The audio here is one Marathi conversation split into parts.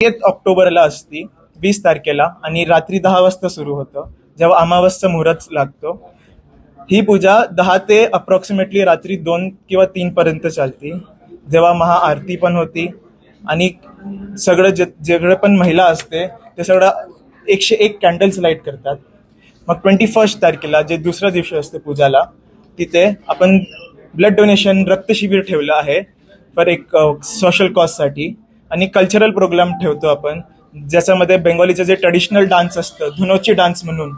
एक ऑक्टोबरला असती वीस तारखेला आणि रात्री दहा वाजता सुरू होतं जेव्हा अमावस्या मुहूर्त लागतो. ही पूजा दहा ते अप्रॉक्सिमेटली रात्री दोन किंवा तीन पर्यंत चालती. जेव्हा महाआरती पण होती आणि सगळं जे जेवढं पण महिला असते ते सगळं एकशे एक कॅन्डल्स लाइट करतात. मग ट्वेंटी फर्स्ट तारखेला जे दुसऱ्या दिवशी असते पूजाला तिथे आपण ब्लड डोनेशन रक्तशिबिर ठेवलं आहे फॉर एक uh, सोशल कॉजसाठी आणि कल्चरल प्रोग्राम ठेवतो आपण ज्याच्यामध्ये बेंगॉलीचं जे ट्रेडिशनल डान्स असतं धुनोची डान्स म्हणून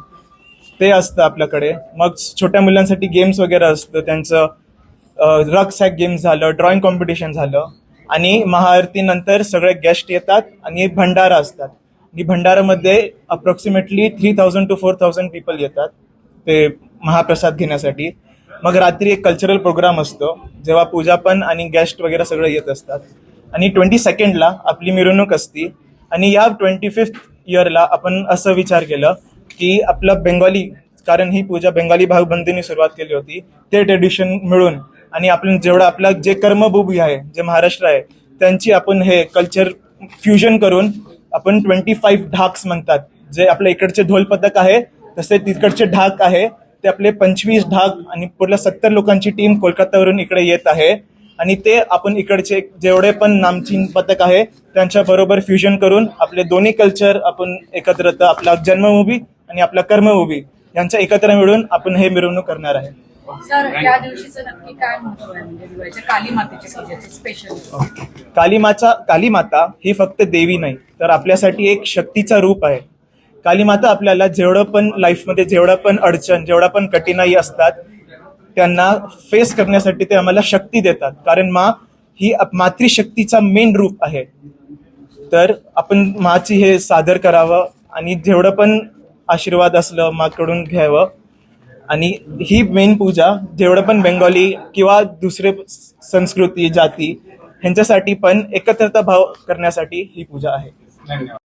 ते असतं आपल्याकडे. मग छोट्या मुलांसाठी गेम्स वगैरे असतं त्यांचं रग सॅक गेम झालं ड्रॉइंग कॉम्पिटिशन झालं. आणि महाआरतीनंतर सगळे गेस्ट येतात आणि भंडारा असतात. आणि भंडारामध्ये approximately three thousand to four thousand people येतात ते महाप्रसाद घेण्यासाठी. मग रात्री एक कल्चरल प्रोग्राम असतो जेव्हा पूजा पण आणि गेस्ट वगैरे सगळं येत असतात. आणि ट्वेंटी सेकंडला आपली मिरवणूक असती. आणि या ट्वेंटी फिफ्थ इयरला आपण असं विचार केलं की आपलं बेंगॉली कारण ही पूजा बेंगाली भागबंदीने सुरुवात केली होती ते ट्रेडिशन मिळून आणि आपण जेवढं आपलं जे कर्मभूमी आहे जे महाराष्ट्र आहे त्यांची आपण हे कल्चर फ्युजन करून आपण ट्वेंटी फाईव्ह ढाक्स म्हणतात. जे आपल्या इकडचे ढोल पथक आहे तसे तिकडचे ढाक आहे ते आपले पंचवीस ढाक आणि पूर्ण सत्तर लोकांची टीम कोलकातावरून इकडे येत आहे. आणि ते आपण इकडचे जेवढे पण नामचीन पथक आहे त्यांच्या बरोबर फ्युजन करून आपले दोन्ही कल्चर आपण एकत्र आपला जन्मभूमी आणि आपला कर्मभूमी यांच्या एकत्र मिळून आपण हे मिरवणूक करणार आहे. आहे? म्हणजे कालीमाचा कालीमाता ही फक्त देवी नाही तर आपल्यासाठी एक शक्तीचा रूप आहे. कालीमाता आपल्याला जेवढं पण लाईफमध्ये जेवढं पण अडचण जेवढा पण कठीणाई असतात त्यांना फेस करण्यासाठी ते आम्हाला शक्ती देतात. कारण मा ही मातृशक्तीचा मेन रूप आहे. तर आपण माची हे सादर करावं आणि जेवढं पण आशीर्वाद असलं माकडून घ्यावं. आणि ही मेन पूजा जेवढं पण बेंगॉली किंवा दुसरे संस्कृती जाती ह्यांच्यासाठी पण एकत्रता भाव करण्यासाठी ही पूजा आहे. धन्यवाद.